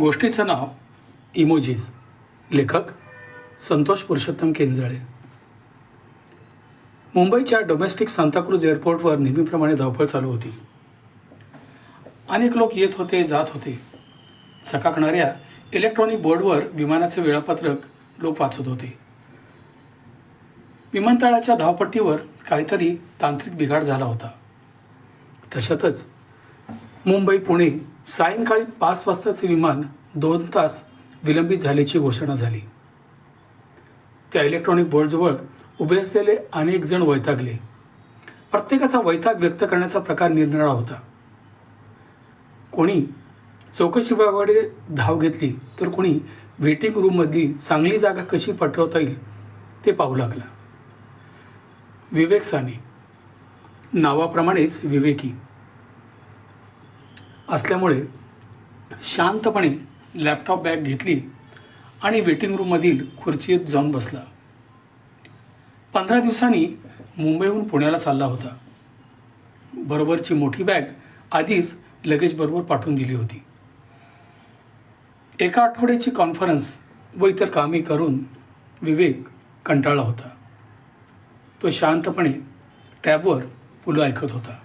गोष्टीचं नाव इमोजीज. लेखक संतोष पुरुषोत्तम केंजळे. मुंबईच्या डोमेस्टिक सांताक्रूज एअरपोर्टवर नेहमीप्रमाणे धावपळ चालू होती. अनेक लोक येत होते जात होते. चकाकणाऱ्या इलेक्ट्रॉनिक बोर्डवर विमानाचे वेळापत्रक लोक वाचत होते. विमानतळाच्या धावपट्टीवर काहीतरी तांत्रिक बिघाड झाला होता. तशातच मुंबई पुणे सायंकाळी पाच वाजताचे विमान दोन तास विलंबित झाल्याची घोषणा झाली. त्या इलेक्ट्रॉनिक बोर्डजवळ उभे असलेले अनेक जण वैतागले. प्रत्येकाचा वैताग व्यक्त करण्याचा प्रकार निरनिराळा होता. कोणी चौकशी विभागाकडे धाव घेतली तर कोणी वेटिंग रूममधली चांगली जागा कशी पटवता येईल ते पाहू लागला. विवेक साने. नावाप्रमाणेच विवेकी. असल्यामुळे शांतपणे लॅपटॉप बॅग घेतली आणि वेटिंग रूममधील खुर्चीत जाऊन बसला. पंधरा दिवसांनी मुंबईहून पुण्याला चालला होता. बरोबरची मोठी बॅग आधीच लगेजबरोबर पाठवून दिली होती. एका आठवड्याची कॉन्फरन्स व इतर कामे करून विवेक कंटाळला होता. तो शांतपणे टॅबवर पुलं ऐकत होता.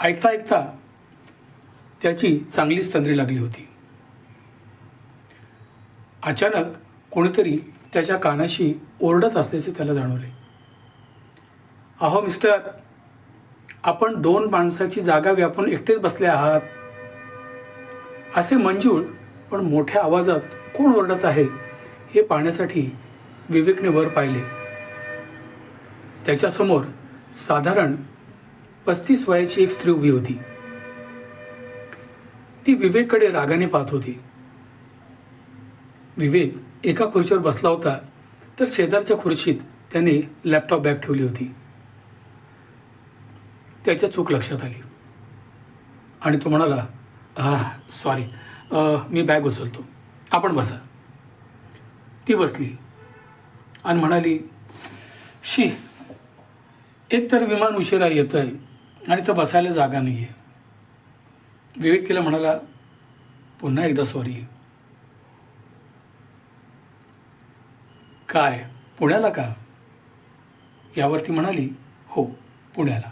ऐकता ऐकता त्याची चांगलीच तंद्री लागली होती. अचानक कोणीतरी त्याच्या कानाशी ओरडत असल्याचे त्याला जाणवले. अहो मिस्टर आपण दोन माणसाची जागा व्यापून एकटेच बसले आहात. असे मंजूळ पण मोठ्या आवाजात कोण ओरडत आहे हे पाहण्यासाठी विवेकने वर पाहिले. त्याच्यासमोर साधारण पस्तीस वयाची एक स्त्री उभी होती. ती विवेककडे रागाने पाहत होती. विवेक एका खुर्चीवर बसला होता तर शेजारच्या खुर्चीत त्याने लॅपटॉप बॅग ठेवली होती. त्याच्या चूक लक्षात आली. आणि तो म्हणाला हा सॉरी मी बॅग उचलतो. आपण बसा. ती बसली आणि म्हणाली शी एक तर विमान उशिरा येतं आहे आणि तर बसायला जागा नाही आहे विवेक तिला म्हणाला पुन्हा एकदा सॉरी काय? पुण्याला का? यावरती म्हणाली हो पुण्याला.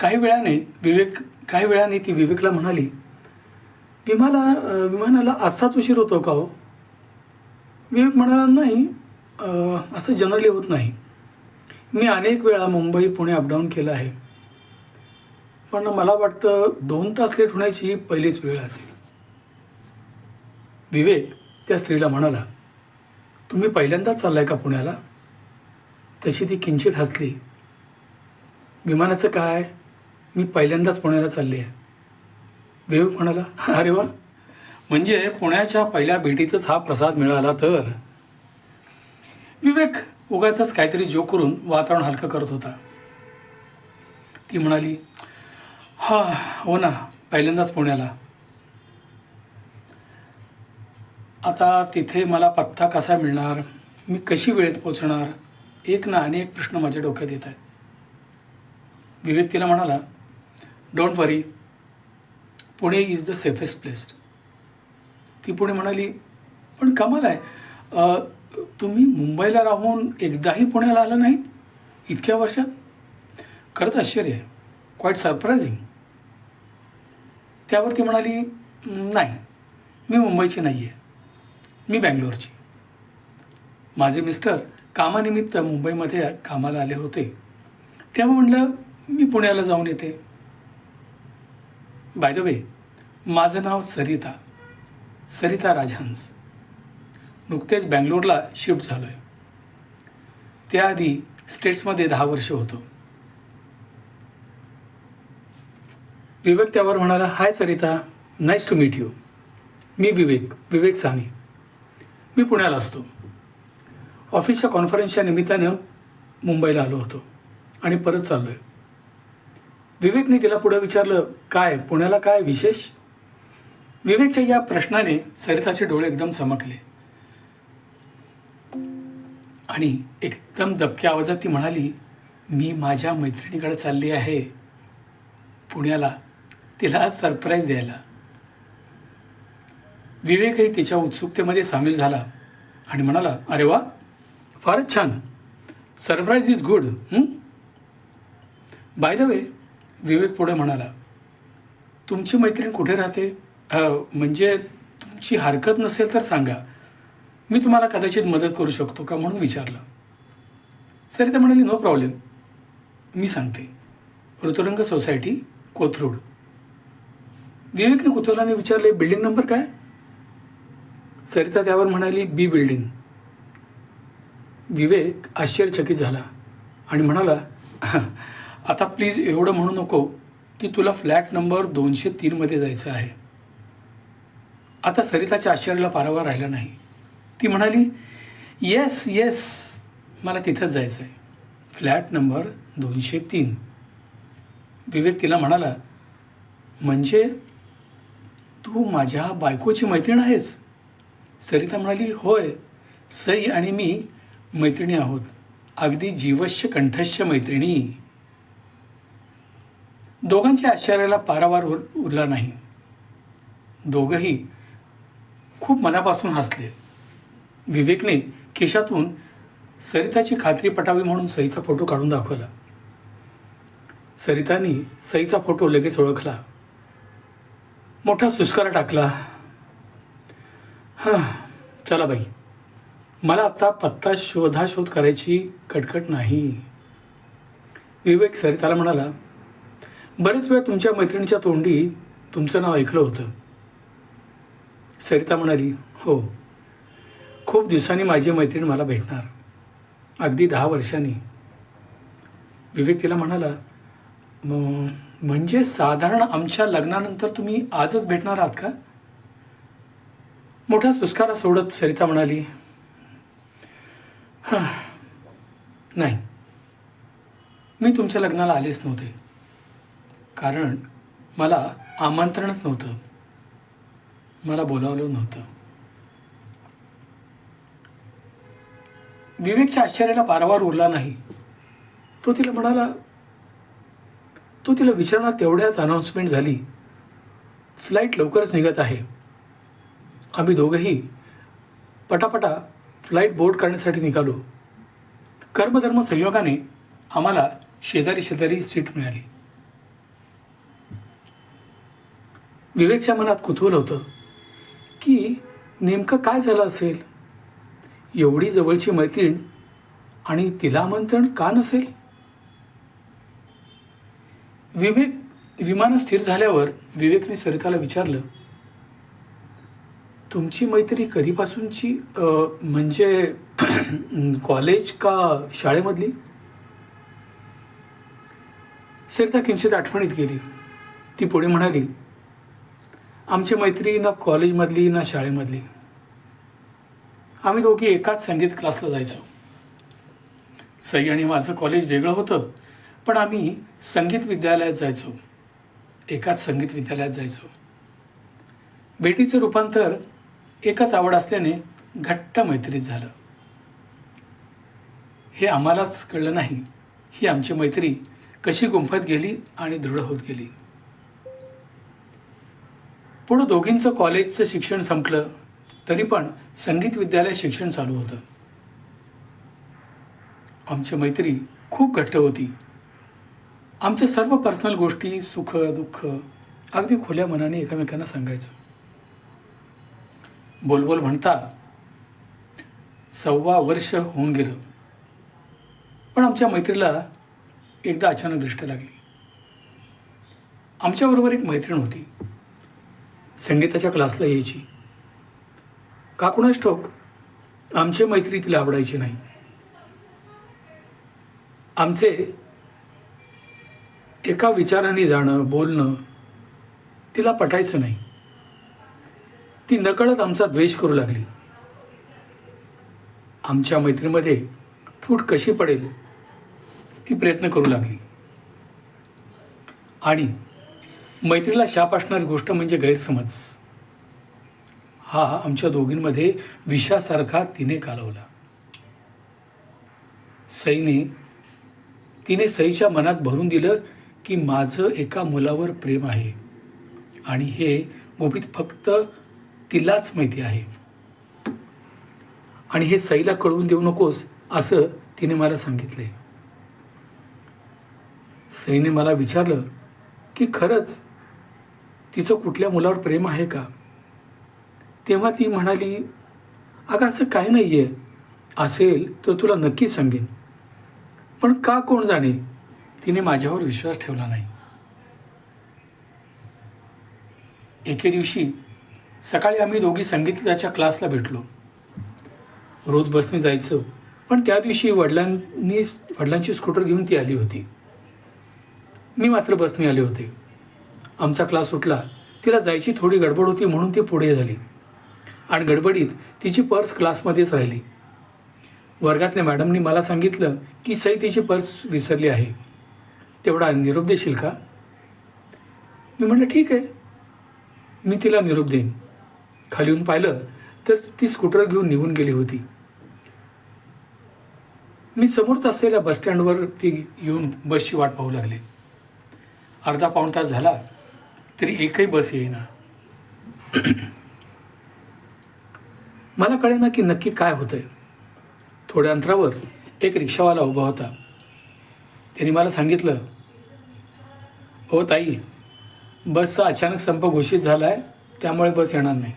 काही वेळाने विवेक काही वेळाने ती विवेकला म्हणाली विमाला विमानाला असाच उशीर होतो का हो? विवेक म्हणाला नाही असं जनरली होत नाही. मी अनेक वेळा मुंबई पुणे अपडाऊन केलं आहे. पण मला वाटतं दोन तास लेट होण्याची ही पहिलीच वेळ असेल. विवेक त्या स्त्रीला म्हणाला तुम्ही पहिल्यांदाच चाललाय का पुण्याला? तशी ती किंचित हसली. विमानाचं काय? मी पहिल्यांदाच पुण्याला चालली आहे. विवेक म्हणाला अरे वा! म्हणजे पुण्याच्या पहिल्या भेटीतच हा प्रसाद मिळाला तर? विवेक उगाच काहीतरी जोक करून वातावरण हलकं करत होता. ती म्हणाली हा हो ना पहिल्यांदाच पुण्याला. आता तिथे मला पत्ता कसा मिळणार? मी कशी वेळेत पोचणार? एक ना अनेक प्रश्न माझ्या डोक्यात येत आहेत. विवेक तिला म्हणाला don't worry Pune is the safest place ती पुणे म्हणाली पण कमाल आहे. तुम्ही मुंबईला राहून एकदाही पुण्याला आला नाहीत? इतक्या वर्षात? खरंच आश्चर्य आहे. क्वाईट सरप्रायझिंग त्यावर ती म्हणाली नाही. मी मुंबईची नाही आहे मी बँगलोरची. माझे मिस्टर कामानिमित्त मुंबईमध्ये कामाला आले होते. तेव्हा म्हटलं मी पुण्याला जाऊन येते. बाय द वे माझं नाव सरिता. सरिता राजहंस. नुकतेच बँगलोरला शिफ्ट झालो आहे त्याआधी स्टेट्समध्ये दहा वर्ष होतो. विवेक त्यावर म्हणाला hi Sarita nice to meet you मी विवेक विवेक साने. मी पुण्याला असतो. ऑफिसच्या कॉन्फरन्सच्या निमित्तानं मुंबईला आलो होतो आणि परत चाललो आहे विवेकने तिला पुढं विचारलं काय पुण्याला काय विशेष? विवेकच्या या प्रश्नाने सरिताचे डोळे एकदम चमकले. आणि एकदम दबक्या आवाजात ती म्हणाली मी माझ्या मैत्रिणीकडे चालली आहे पुण्याला तिला सरप्राईज द्यायला. विवेकही तिच्या उत्सुकतेमध्ये सामील झाला आणि म्हणाला अरे वा फारच छान. Surprise is good by the way Vivek पुढे म्हणाला तुमची मैत्रीण कुठे राहते? म्हणजे तुमची हरकत नसेल तर सांगा. मी तुम्हाला कदाचित मदत करू शकतो का म्हणून विचारलं. सरिता म्हणाली नो प्रॉब्लेम मी सांगते. ऋतुरंग सोसायटी कोथरूड. विवेकने कुतूहलाने विचारले बिल्डिंग नंबर काय? सरिता त्यावर म्हणाली बी बिल्डिंग विवेक आश्चर्यचकित झाला आणि म्हणाला आता प्लीज एवढं म्हणू नको की तुला फ्लॅट नंबर दोनशे तीनमध्ये जायचं आहे. आता सरिताच्या आश्चर्याला पारावा राहिला नाही. ती म्हणाली येस येस मला तिथंच जायचं आहे फ्लॅट नंबर दोनशे तीन. विवेक तिला म्हणाला म्हणजे तू माझ्या बायकोची मैत्रीण आहेस? सरिता म्हणाली होय सई आणि मी मैत्रिणी आहोत. अगदी जीवश्य कंठस्य मैत्रिणी. दोघांच्या आश्चर्याला पारावार उर- उरला नाही. दोघंही खूप मनापासून हसले. विवेकने केशातून सरिताची खात्री पटावी म्हणून सईचा फोटो काढून दाखवला. सरितानी सईचा फोटो लगेच ओळखला. मोठा सुस्कारा टाकला. हां चला बाई. मला आत्ता पत्ता शोधाशोध करायची कटकट नाही. विवेक सरिताला म्हणाला बरेच वेळ तुमच्या मैत्रिणीच्या तोंडी तुमचं नाव ऐकलं होतं. सरिता म्हणाली हो खूप दिवसांनी माझी मैत्रीण मला भेटणार. अगदी दहा वर्षांनी. विवेक तिला म्हणाला म्हणजे साधारण आमच्या लग्नानंतर तुम्ही आजच भेटणार आहात का? मोठा सुस्कारा सोडत सरिता म्हणाली हां नाही. मी तुमच्या लग्नाला आलेच नव्हते. कारण मला आमंत्रणच नव्हतं. मला बोलावलं नव्हतं. विवेकच्या आश्चर्याला पारावार उरला नाही. तो तिला म्हणाला तो तिला विचारणार तेवढ्याच अनाऊन्समेंट झाली. फ्लाईट लवकरच निघत आहे. आम्ही दोघंही पटापटा फ्लाईट बोर्ड करण्यासाठी निघालो. कर्मधर्म संयोगाने आम्हाला शेजारी शेजारी सीट मिळाली. विवेकच्या मनात कुतूहल होतं की नेमकं काय झालं असेल? एवढी जवळची मैत्रीण आणि तिला आमंत्रण का नसेल? विवेक विमान स्थिर झाल्यावर विवेकने सरिताला विचारलं तुमची मैत्री कधीपासूनची म्हणजे कॉलेज का शाळेमधली? सरिता किंचित आठवणीत गेली. ती पुढे म्हणाली आमची मैत्री ना कॉलेजमधली ना शाळेमधली. आम्ही दोघी एकाच संगीत क्लासला जायचो. सई आणि माझं कॉलेज वेगळं होतं पण आम्ही संगीत विद्यालयात जायचो. एकाच संगीत विद्यालयात जायचो. भेटीचं रूपांतर एकच आवड असल्याने घट्ट मैत्रीत झालं. हे आम्हालाच कळलं नाही ही आमची मैत्री कशी गुंफत गेली आणि दृढ होत गेली. पुढं दोघींचं कॉलेजचं शिक्षण संपलं. तरी पण संगीत विद्यालय शिक्षण चालू होतं. आमची मैत्री खूप घट्ट होती. आमच्या सर्व पर्सनल गोष्टी सुख दुःख अगदी खुल्या मनाने एकमेकांना सांगायचो. बोलबोल म्हणता सव्वा वर्ष होऊन गेलं. पण आमच्या मैत्रीला एकदा अचानक दृष्ट लागली. आमच्याबरोबर एक मैत्रीण होती. संगीताच्या क्लासला यायची. काकुणच ठोक. आमचे मैत्री तिला आवडायची नाही. आमचे एका विचाराने जाणं बोलणं तिला पटायचं नाही. ती नकळत आमचा द्वेष करू लागली. आमच्या मैत्रीमध्ये फूट कशी पडेल ती प्रयत्न करू लागली. आणि मैत्रीला शाप असणारी गोष्ट म्हणजे गैरसमज. हा आमच्या दोघींमध्ये विषासारखा तिने कालवला. सईने तिने सईच्या मनात भरून दिलं की माझं एका मुलावर प्रेम आहे आणि हे गुपित फक्त तिलाच माहिती आहे. आणि हे सईला कळवून देऊ नकोस असं तिने मला सांगितले. सईने मला विचारलं की खरंच तिचं कुठल्या मुलावर प्रेम आहे का? तेव्हा ती म्हणाली अगं असं काही नाही आहे असेल तर तुला नक्की सांगेन. पण का कोण जाणे? तिने माझ्यावर विश्वास ठेवला नाही. एके दिवशी सकाळी आम्ही दोघी संगीताच्या क्लासला भेटलो. रोज बसने जायचं पण त्या दिवशी वडिलांनी वडिलांची स्कूटर घेऊन ती आली होती. मी मात्र बसने आले होते. आमचा क्लास सुटला. तिला जायची थोडी गडबड होती म्हणून ती पुढे झाली. आणि गडबडीत तिची पर्स क्लासमध्येच राहिली. वर्गातल्या मॅडमनी मला सांगितलं की सई तिची पर्स विसरली आहे. तेवढा निरोप देशील का? मी म्हटलं ठीक आहे. मी तिला निरोप देईन. खाली येऊन पाहिलं तर ती स्कूटर घेऊन निघून गेली होती. मी समोरच असलेल्या बसस्टँडवर ती येऊन बसची वाट पाहू लागले. अर्धा पाऊण तास झाला तरी एकही बस येईना. मला कळेना की नक्की काय होतं आहे थोड्या अंतरावर एक रिक्षावाला उभा होता. त्यांनी मला सांगितलं हो ताई बसचा अचानक संप घोषित झाला आहे त्यामुळे बस येणार नाही.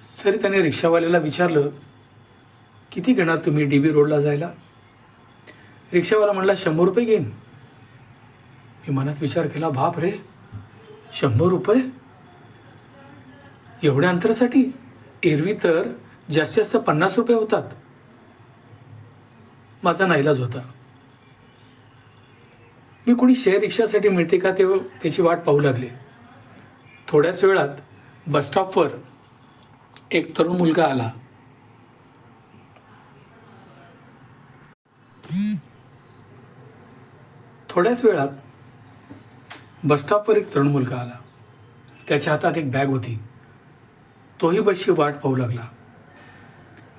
सर त्याने रिक्षावाल्याला विचारलं किती घेणार तुम्ही डी बी रोडला जायला? रिक्षावाला म्हणला शंभर रुपये घेईन. मी मनात विचार केला बाप रे शंभर रुपये? एवढ्या अंतरासाठी? एरवी तर जास्तीत जास्त पन्नास रुपये होतात. माझा नाईलाज होता. मी कोणी शेअर रिक्षासाठी मिळते का ते त्याची वाट पाहू लागले. थोड्याच वेळात बसस्टॉपवर एक तरुण मुलगा आला. थोड्याच वेळात बसस्टॉपवर एक तरुण मुलगा आला. त्याच्या हातात एक बॅग होती. तोही बसची वाट पाहू लागला.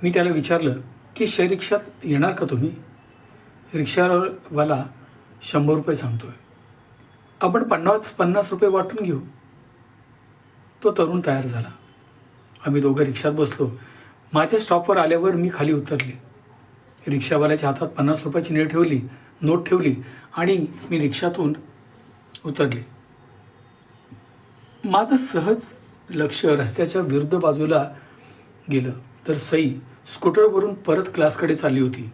मी त्याला विचारलं की शेअर रिक्षात येणार का तुम्ही? रिक्षावाला शंभर रुपये सांगतोय. आपण पन्नास पन्नास रुपये वाटून घेऊ. तो तरुण तयार झाला. आम्ही दोघं रिक्षात बसलो. माझ्या स्टॉपवर आल्यावर मी खाली उतरले. रिक्षावाल्याच्या हातात पन्नास रुपयाची नेट ठेवली नोट ठेवली आणि मी रिक्षातून उतरले. माझं सहज लक्ष रस्त्याच्या विरुद्ध बाजूला गेलं तर सई स्कूटरवरून परत क्लासकडे चालली होती.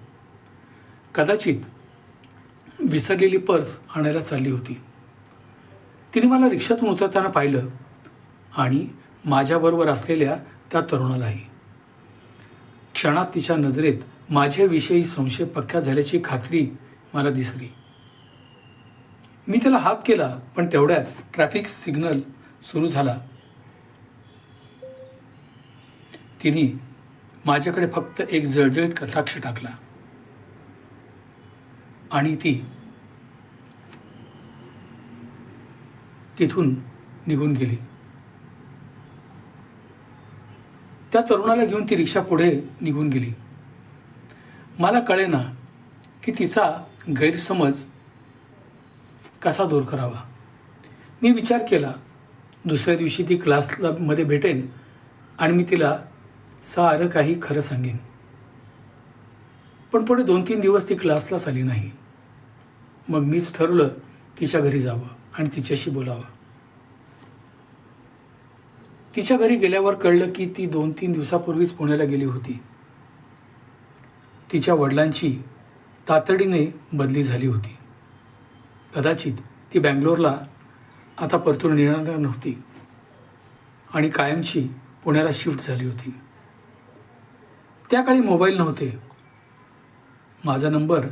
कदाचित विसरलेली पर्स आणायला चालली होती. तिने मला रिक्षातून उतरताना पाहिलं आणि माझ्याबरोबर असलेल्या त्या तरुणालाही. क्षणात तिच्या नजरेत माझ्याविषयी संशय पक्का झाल्याची खात्री मला दिसली. मी त्याला हात केला पण तेवढ्यात ट्रॅफिक सिग्नल सुरू झाला. तिने माझ्याकडे फक्त एक जळजळीत कटाक्ष टाकला. आणि ती तिथून निघून गेली. त्या तरुणाला घेऊन ती रिक्षा पुढे निघून गेली. मला कळेना की तिचा गैरसमज कसा दूर करावा. मी विचार केला दुसऱ्या दिवशी ती क्लासला मध्ये भेटेन आणि मी तिला सारं काही खरं सांगेन. पण पुढे दोन तीन दिवस ती क्लासलाच आली नाही. मग मीच ठरवलं तिच्या घरी जावं आणि तिच्याशी बोलावं. तिच्या घरी गेल्यावर कळलं की ती दोन तीन दिवसापूर्वीच पुण्याला गेली होती. तिच्या वडिलांची तातडीने बदली झाली होती. कदाचित ती बँगलोरला आता परतून येणार नव्हती आणि कायमची पुण्याला शिफ्ट झाली होती. त्या काळी मोबाईल नव्हते. माझा नंबर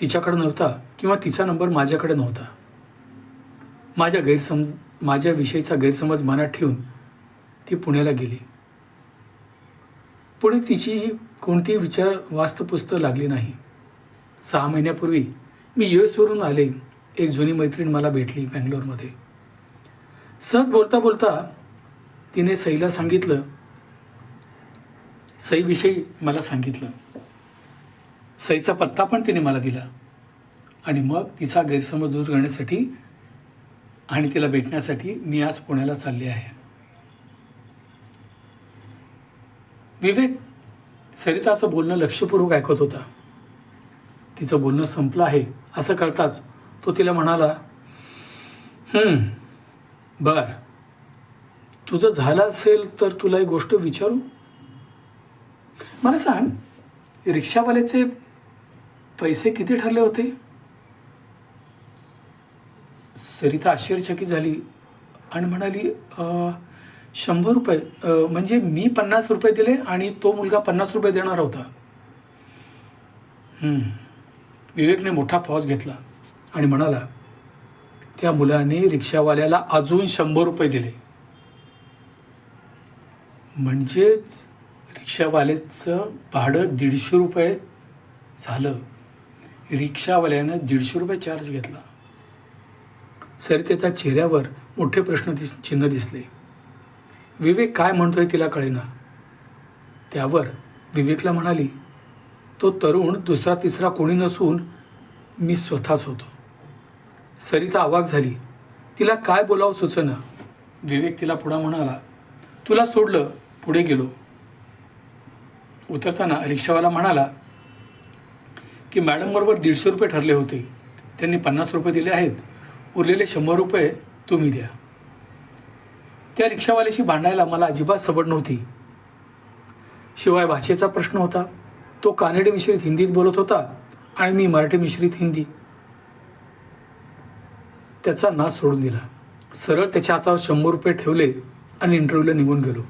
तिच्याकडे नव्हता किंवा तिचा नंबर माझ्याकडे नव्हता. माझ्या गैरसम माझ्याविषयीचा गैरसमज मनात ठेवून ती पुण्याला गेली. पुढे तिची कोणतीही विचार वास्तपुस्त लागली नाही. सहा महिन्यापूर्वी मी यू एसवरून आले. एक जुनी मैत्रीण मला भेटली बँगलोरमध्ये. सहज बोलता बोलता तिने सईला सांगितलं सईविषयी मला सांगितलं. सईचा पत्ता पण तिने मला दिला. आणि मग तिचा गैरसमज दूर करण्यासाठी आणि तिला भेटण्यासाठी मी आज पुण्याला चालले आहे. विवेक सरिताचं बोलणं लक्षपूर्वक ऐकत होता. तिचं बोलणं संपलं आहे असं कळताच तो तिला म्हणाला "हं, बर. तुझं झालं असेल तर तुला एक गोष्ट विचारू? मला सांग रिक्षावाल्याचे पैसे किती ठरले होते? सरिता आश्चर्यचकित झाली आणि म्हणाली शंभर रुपये म्हणजे मी पन्नास रुपये दिले आणि तो मुलगा पन्नास रुपये देणार होता. विवेकने मोठा पॉज घेतला आणि म्हणाला त्या मुलाने रिक्षावाल्याला अजून शंभर रुपये दिले. म्हणजेच रिक्षावाल्याचं भाडं दीडशे रुपये झालं. रिक्षावाल्यानं दीडशे रुपये चार्ज घेतला. सर त्याच्या चेहऱ्यावर मोठे प्रश्न दिस चिन्ह दिसले. विवेक काय म्हणतोय तिला कळेना. त्यावर विवेकला म्हणाली तो तरुण दुसरा तिसरा कोणी नसून मी स्वतःच होतो. सरिता आवाक झाली. तिला काय बोलावं सुचना. विवेक तिला पुढं म्हणाला तुला सोडलं पुढे गेलो. उतरताना रिक्षावाला म्हणाला की मॅडमबरोबर दीडशे रुपये ठरले होते. त्यांनी पन्नास रुपये दिले आहेत. उरलेले शंभर रुपये तुम्ही द्या. त्या रिक्षावाल्याशी भांडायला मला अजिबात सबड नव्हती. शिवाय भाषेचा प्रश्न होता. तो कानडी मिश्रित हिंदीत बोलत होता आणि मी मराठी मिश्रित हिंदी. त्याचा नाच सोडून दिला. सरळ त्याच्या हातावर शंभर रुपये ठेवले आणि इंटरव्ह्यूला निघून गेलो.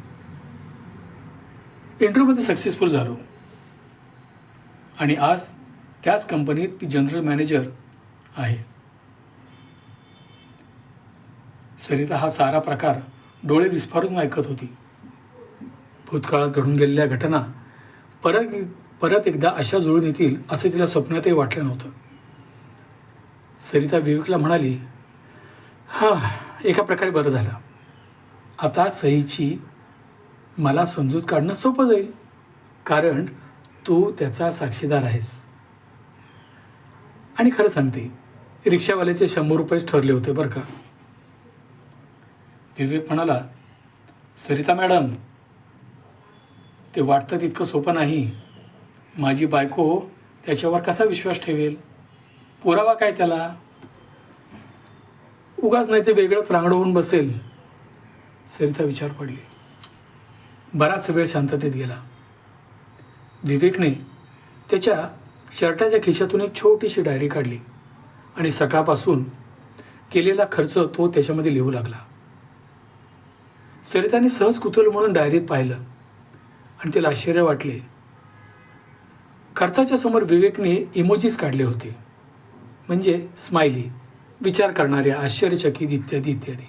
इंटरव्ह्यूमध्ये सक्सेसफुल झालो. आणि आज त्याच कंपनीत मी जनरल मॅनेजर आहे. सरिता हा सारा प्रकार डोळे विस्फारून ऐकत होती. भूतकाळात घडून गेलेल्या घटना परत परत एकदा अशा जुळून येतील असं तिला स्वप्नातही वाटलं नव्हतं. सरिता विवेकला म्हणाली हां एका प्रकारे बरं झालं. आता सहीची मला समजूत काढणं सोपं जाईल. कारण तू त्याचा साक्षीदार आहेस. आणि खरं सांगते रिक्षावाल्याचे शंभर रुपयेच ठरले होते बरं का. विवेक म्हणाला सरिता मॅडम ते वाटतं तितकं सोपं नाही. माझी बायको त्याच्यावर कसा विश्वास ठेवेल? पुरावा काय त्याला? उगाच नाही ते वेगळंच रांगडवून होऊन बसेल. सरिता विचार पडली. बराच वेळ शांततेत गेला. विवेकने त्याच्या शर्टाच्या खिशातून एक छोटीशी डायरी काढली आणि सकाळपासून केलेला खर्च तो त्याच्यामध्ये लिहू लागला. सरिताने सहज कुतूहल म्हणून डायरीत पाहिलं आणि त्याला आश्चर्य वाटले. खर्चाच्या समोर विवेकने इमोजीस काढले होते. म्हणजे स्माइली विचार करणाऱ्या आश्चर्यचकित इत्यादी इत्यादी.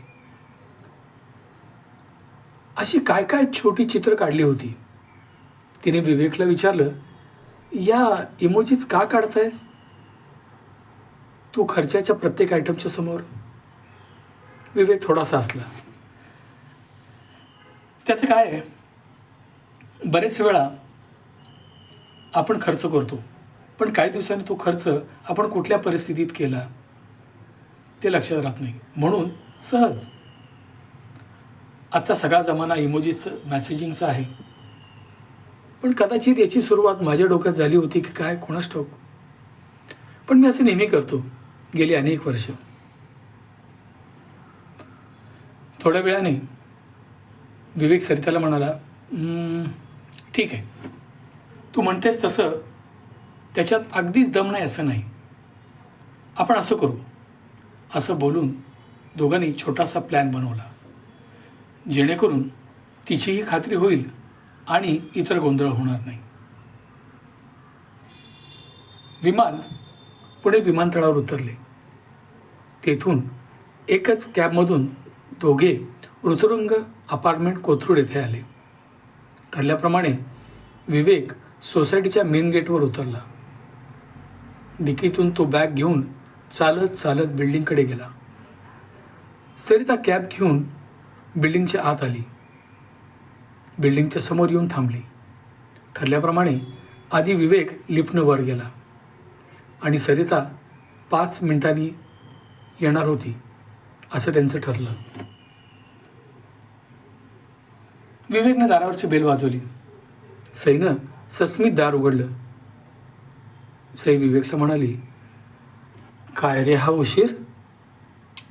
अशी काय काय छोटी चित्र काढली होती? तिने विवेकला विचारलं या इमोजीज का काढतायस? तू खर्चाच्या प्रत्येक आयटमच्या समोर. विवेक थोडासा असला त्याचं काय आहे? बरेच वेळा आपण खर्च करतो पण काही दिवसांनी तो खर्च आपण कुठल्या परिस्थितीत केला ते लक्षात राहत नाही. म्हणून सहज आजचा सगळा जमाना इमोजीचं मॅसेजिंगचा आहे. पण कदाचित याची सुरुवात माझ्या डोक्यात झाली होती की काय कोणाच ठाऊक. पण मी असं नेहमी करतो गेली अनेक वर्ष. थोड्या वेळाने विवेक सरिताला म्हणाला ठीक आहे. तू म्हणतेस तसं त्याच्यात अगदीच दम नाही असं नाही. आपण असं करू. असं बोलून दोघांनी छोटासा प्लॅन बनवला. जेणेकरून तिचीही खात्री होईल आणि इतर गोंधळ होणार नाही. विमान पुढे विमानतळावर उतरले. तेथून एकच कॅबमधून दोघे ऋतुरंग अपार्टमेंट कोथरूड येथे आले. ठरल्याप्रमाणे विवेक सोसायटीच्या मेन गेटवर उतरला. डिकीतून तो बॅग घेऊन चालत चालत बिल्डिंगकडे गेला. सरिता कॅब घेऊन बिल्डिंगच्या आत आली. बिल्डिंगच्या समोर येऊन थांबली. ठरल्याप्रमाणे आधी विवेक लिफ्टनं वर गेला आणि सरिता पाच मिनिटांनी येणार होती असं त्यांचं ठरलं. विवेकने दारावरची बेल वाजवली. सईनं सस्मित दार उघडलं. सई विवेकला म्हणाली काय रे हा उशीर?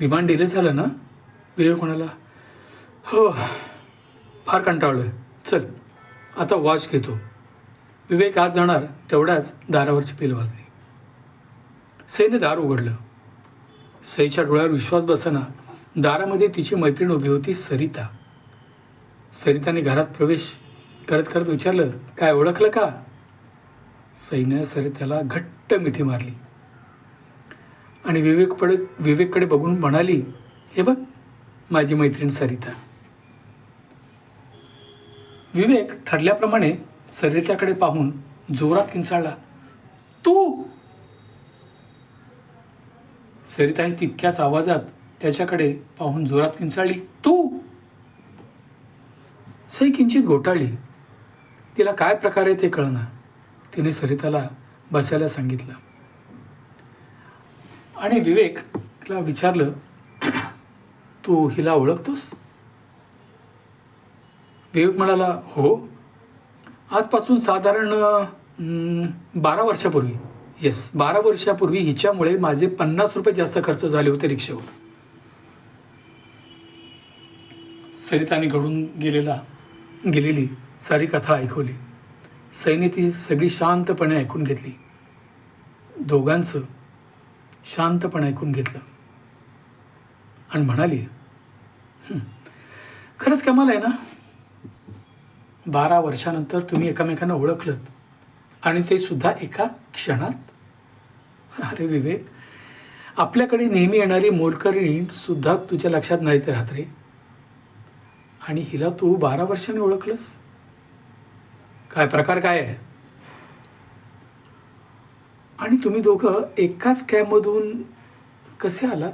विमान डिले झालं ना? विवेक म्हणाला हो. फार कंटाळलोय. चल आता वॉच घेतो. विवेक आज जाणार तेवढ्याच दारावरची पेल वाजली. सईने दार उघडलं. सईच्या डोळ्यावर विश्वास बसना दारामध्ये तिची मैत्रीण उभी होती सरिता. सरिताने घरात प्रवेश करत करत विचारलं काय ओळखलं का? सईनं सरिताला घट्ट मिठी मारली. आणि विवेककडे विवेककडे बघून म्हणाली हे बघ माझी मैत्रीण सरिता. विवेक ठरल्याप्रमाणे सरिताकडे पाहून जोरात किंचाळला तू? सरिता ही तितक्याच आवाजात त्याच्याकडे पाहून जोरात किंचाळली तू? सई किंचित घोटाळली तिला काय प्रकार आहे ते कळना तिने सरिताला बसायला सांगितलं. आणि विवेकला विचारलं तू हिला ओळखतोस? विवेक म्हणाला हो. आजपासून साधारण बारा वर्षापूर्वी येस बारा वर्षापूर्वी हिच्यामुळे माझे पन्नास रुपये जास्त खर्च झाले होते रिक्षेवर. सरिताने घडून गेलेला गेलेली सारी कथा ऐकवली. सैनी ती सगळी शांतपणे ऐकून घेतली. दोघांचं शांतपणे ऐकून घेतलं. आणि म्हणाली खरंच कमाल आहे ना? बारा वर्षानंतर तुम्ही एकमेकांना ओळखलं आणि ते सुद्धा एका क्षणात? अरे विवेक आपल्याकडे नेहमी येणारी मोलकरी सुद्धा तुझ्या लक्षात नाही तर राहत रे. आणि हिला तू बारा वर्षाने ओळखलंस? काय प्रकार काय आहे? आणि तुम्ही दोघं एकाच कॅबमधून कसे आलात?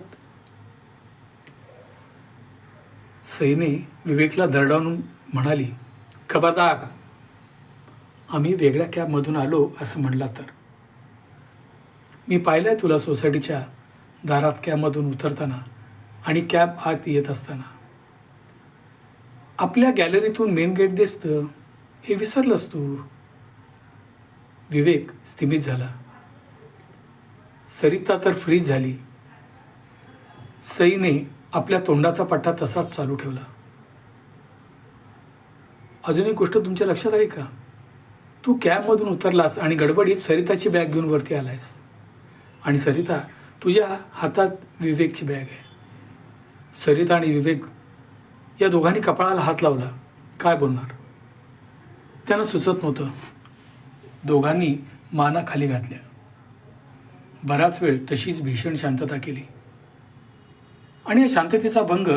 सईने विवेकला दरडावून म्हणाली खबरदार. आम्ही वेगळ्या कॅबमधून आलो असं म्हणला तर. मी पाहिलंय तुला सोसायटीच्या दारात कॅबमधून उतरताना आणि कॅब आत येत असताना. आपल्या गॅलरीतून मेन गेट दिसतं हे विसरलंस तू? विवेक स्थिमित झाला. सरिता तर फ्रीज झाली. सईने आपल्या तोंडाचा पट्टा तसाच चालू ठेवला. अजून एक गोष्ट तुमच्या लक्षात आली का? तू कॅबमधून उतरलास आणि गडबडीत सरिताची बॅग घेऊन वरती आलायस. आणि सरिता तुझ्या हातात विवेकची बॅग आहे. सरिता आणि विवेक या दोघांनी कपाळाला हात लावला. काय बोलणार? त्यांना सुचत नव्हतं. दोघांनी माना खाली घातल्या. बराच वेळ तशीच भीषण शांतता केली. आणि या शांततेचा भंग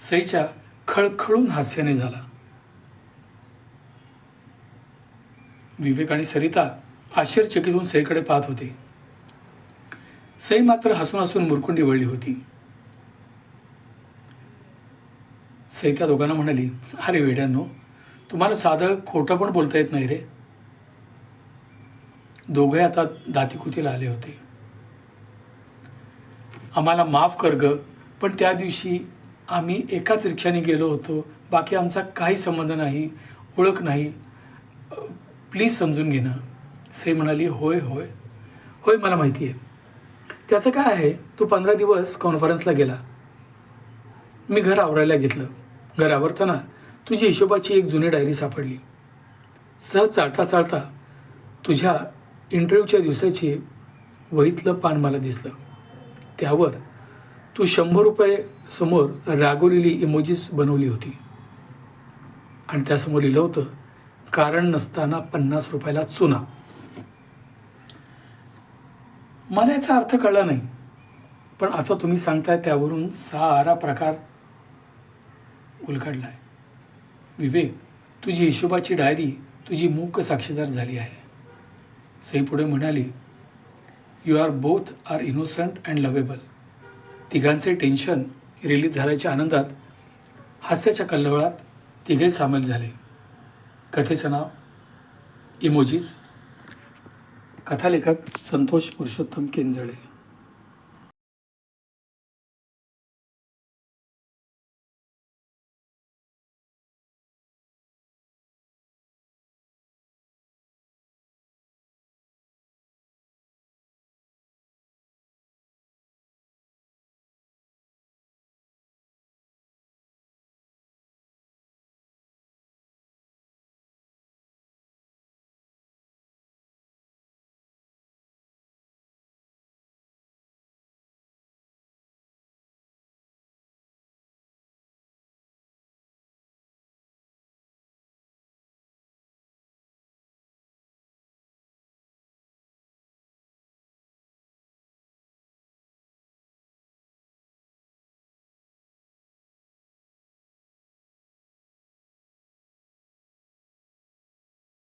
सईच्या खळखळून हास्याने झाला. विवेक आणि सरिता आश्चर्यचकित होऊन सईकडे पाहत होते. सई मात्र हसून हसून मुरकुंडी वळली होती. सई त्या दोघांना म्हणाली अरे वेड्यांनो तुम्हाला साधं खोटं पण बोलता येत नाही रे. दोघे आता दातीकुतीला आले होते. आम्हाला माफ कर ग पण त्या दिवशी आम्ही एकाच रिक्षाने गेलो होतो. बाकी आमचा काही संबंध नाही ओळख नाही. प्लीज समजून घे ना म्हणाली होय होय. होय मला माहिती आहे. त्याचं काय आहे तू पंधरा दिवस कॉन्फरन्सला गेला. मी घर आवरायला घेतलं. घर आवरताना तुझी हिशोबाची एक जुनी डायरी सापडली. सहज चालता चालता तुझ्या इंटरव्ह्यूच्या दिवसाची वहीतलं पान मला दिसलं. त्यावर तू शंभर रुपये समोर रागवलेली इमोजीस बनवली होती. आणि त्यासमोर लिहिलं होतं कारण नसताना पन्नास रुपयाला चुना. मला याचा अर्थ कळला नाही. पण आता तुम्ही सांगताय त्यावरून सारा प्रकार उलगडलाय. विवेक तुझी हिशोबाची डायरी तुझी मूक साक्षीदार झाली आहे. सई पुढे म्हणाली you are both are innocent and lovable तिघांचे टेन्शन रिलीज झाल्याच्या आनंदात हास्याच्या कल्लोळात तिघे सामील झाले. कथेचं नाव? इमोजीज. कथालेखक संतोष पुरुषोत्तम केंजळे.